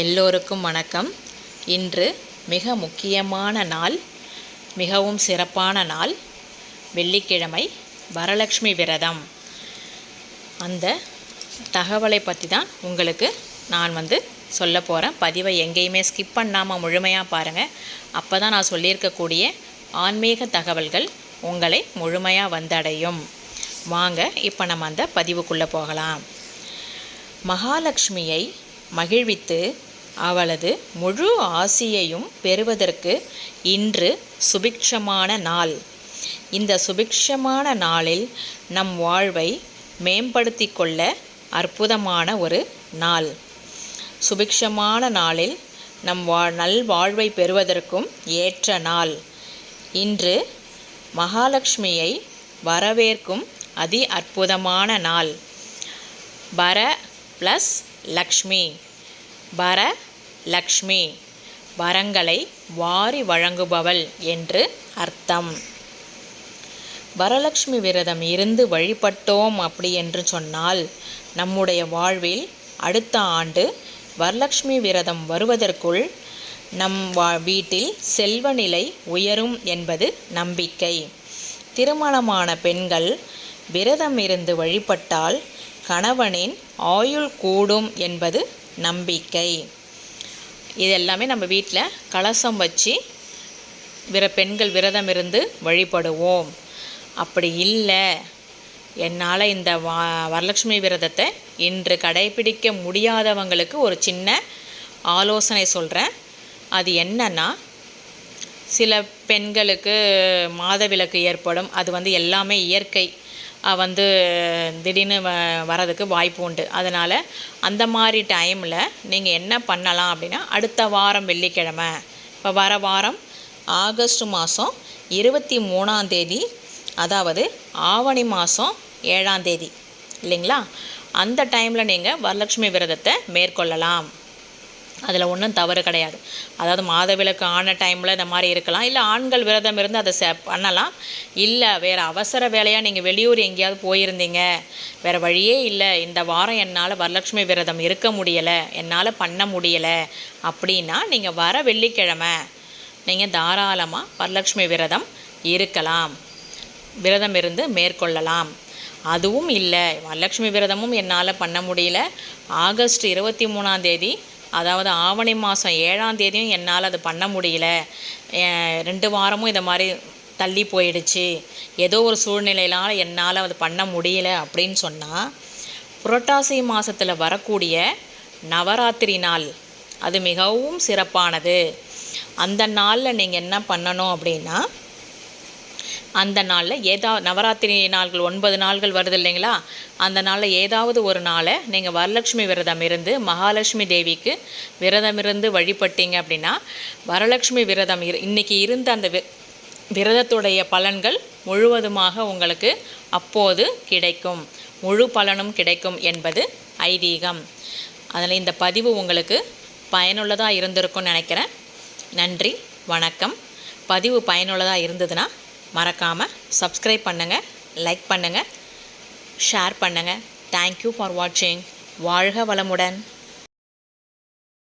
எல்லோருக்கும் வணக்கம். இன்று மிக முக்கியமான நாள் மிகவும் சிறப்பான நாள் வெள்ளிக்கிழமை வரலட்சுமி விரதம். அந்த தகவலை பற்றி தான் உங்களுக்கு நான் வந்து சொல்ல போகிறேன் பதிவை எங்கேயுமே ஸ்கிப் பண்ணாமல் முழுமையாக பாருங்கள் அப்போ தான் நான் சொல்லியிருக்கக்கூடிய ஆன்மீக தகவல்கள் உங்களை முழுமையாக வந்தடையும். வாங்க இப்போ நம்ம அந்த பதிவுக்குள்ளே போகலாம். மகாலட்சுமியை மகிழ்வித்து அவளது முழு ஆசியையும் பெறுவதற்கு இன்று சுபிக்ஷமான நாள். இந்த சுபிக்ஷமான நாளில் நம் வாழ்வை மேம்படுத்தி கொள்ள அற்புதமான ஒரு நாள். சுபிக்ஷமான நாளில் நம் வா நல்வாழ்வை பெறுவதற்கும் ஏற்ற நாள். இன்று மகாலட்சுமியை வரவேற்கும் அதி அற்புதமான நாள். பர ப்ளஸ் லக்ஷ்மி. வர லக்ஷ்மி வரங்களை வாரி வழங்குபவள் என்று அர்த்தம். வரலக்ஷ்மி விரதம் இருந்து வழிபட்டோம் அப்படி என்று சொன்னால் நம்முடைய வாழ்வில் அடுத்த ஆண்டு வரலக்ஷ்மி விரதம் வருவதற்குள் நம் வா வீட்டில் செல்வ நிலை உயரும் என்பது நம்பிக்கை. திருமணமான பெண்கள் விரதம் இருந்து வழிபட்டால் கணவனின் ஆயுள் கூடும் என்பது நம்பிக்கை. இது எல்லாமே நம்ம வீட்டில் கலசம் வச்சு விர பெண்கள் விரதம் இருந்து வழிபடுவோம். அப்படி இல்லை. என்னால் இந்த வா வரலட்சுமி விரதத்தை இன்று கடைபிடிக்க முடியாதவங்களுக்கு ஒரு சின்ன ஆலோசனை சொல்கிறேன் அது என்னன்னா சில பெண்களுக்கு மாதவிலக்கு ஏற்படும். அது வந்து எல்லாமே இயற்கை. வந்து திடீர்னு வ வரதுக்கு வாய்ப்பு உண்டு. அதனால் அந்த மாதிரி டைமில் நீங்கள் என்ன பண்ணலாம் அப்படின்னா அடுத்த வாரம் வெள்ளிக்கிழமை இப்போ வர வாரம் ஆகஸ்ட் மாதம் இருபத்தி மூணாந்தேதி அதாவது ஆவணி மாதம் ஏழாந்தேதி இல்லைங்களா? அந்த டைமில் நீங்கள் வரலட்சுமி விரதத்தை மேற்கொள்ளலாம். அதில் ஒன்றும் தவறு கிடையாது. அதாவது மாதவிலக்கு ஆன டைமில் இந்த மாதிரி இருக்கலாம். இல்லை ஆண்கள் விரதம் இருந்து அதை ச பண்ணலாம். இல்லை வேறு அவசர வேலையாக நீங்கள் வெளியூர் எங்கேயாவது போயிருந்தீங்க. வேறு வழியே இல்லை. இந்த வாரம் என்னால் வரலட்சுமி விரதம் இருக்க முடியலை. என்னால் பண்ண முடியலை. அப்படின்னா நீங்கள் வர வெள்ளிக்கிழமை நீங்கள் தாராளமாக வரலட்சுமி விரதம் இருக்கலாம். விரதம் இருந்து மேற்கொள்ளலாம். அதுவும் இல்லை. வரலட்சுமி விரதமும் என்னால் பண்ண முடியல. ஆகஸ்ட் இருபத்தி மூணாம் தேதி அதாவது ஆவணி மாதம் ஏழாம் தேதியும் என்னால் அது பண்ண முடியல. ரெண்டு வாரமும் இதை மாதிரி தள்ளி போயிடுச்சு. ஏதோ ஒரு சூழ்நிலையினால் என்னால் அது பண்ண முடியல அப்படின்னு சொன்னால் புரட்டாசி மாதத்தில் வரக்கூடிய நவராத்திரி நாள் அது மிகவும் சிறப்பானது. அந்த நாளில் நீங்கள் என்ன பண்ணணும் அப்படின்னா அந்த நாளில் ஏதா நவராத்திரி நாள்கள் ஒன்பது நாள்கள் வருது இல்லைங்களா? அந்த நாளில் ஏதாவது ஒரு நாளை நீங்கள் வரலட்சுமி விரதம் இருந்து மகாலட்சுமி தேவிக்கு விரதம் இருந்து வழிபட்டீங்க அப்படின்னா வரலட்சுமி விரதம் இரு இன்னைக்கு இருந்த அந்த விரதத்துடைய பலன்கள் முழுவதுமாக உங்களுக்கு அப்போது கிடைக்கும். முழு பலனும் கிடைக்கும் என்பது ஐதீகம். அதில் இந்த பதிவு உங்களுக்கு பயனுள்ளதாக இருந்திருக்கும்னு நினைக்கிறேன். நன்றி வணக்கம். பதிவு பயனுள்ளதாக இருந்ததுன்னா மறக்காமல் சப்ஸ்கிரைப் பண்ணுங்கள் லைக் பண்ணுங்கள் ஷேர் பண்ணுங்கள் தேங்க்யூ ஃபார் வாட்சிங் வாழ்க வளமுடன்.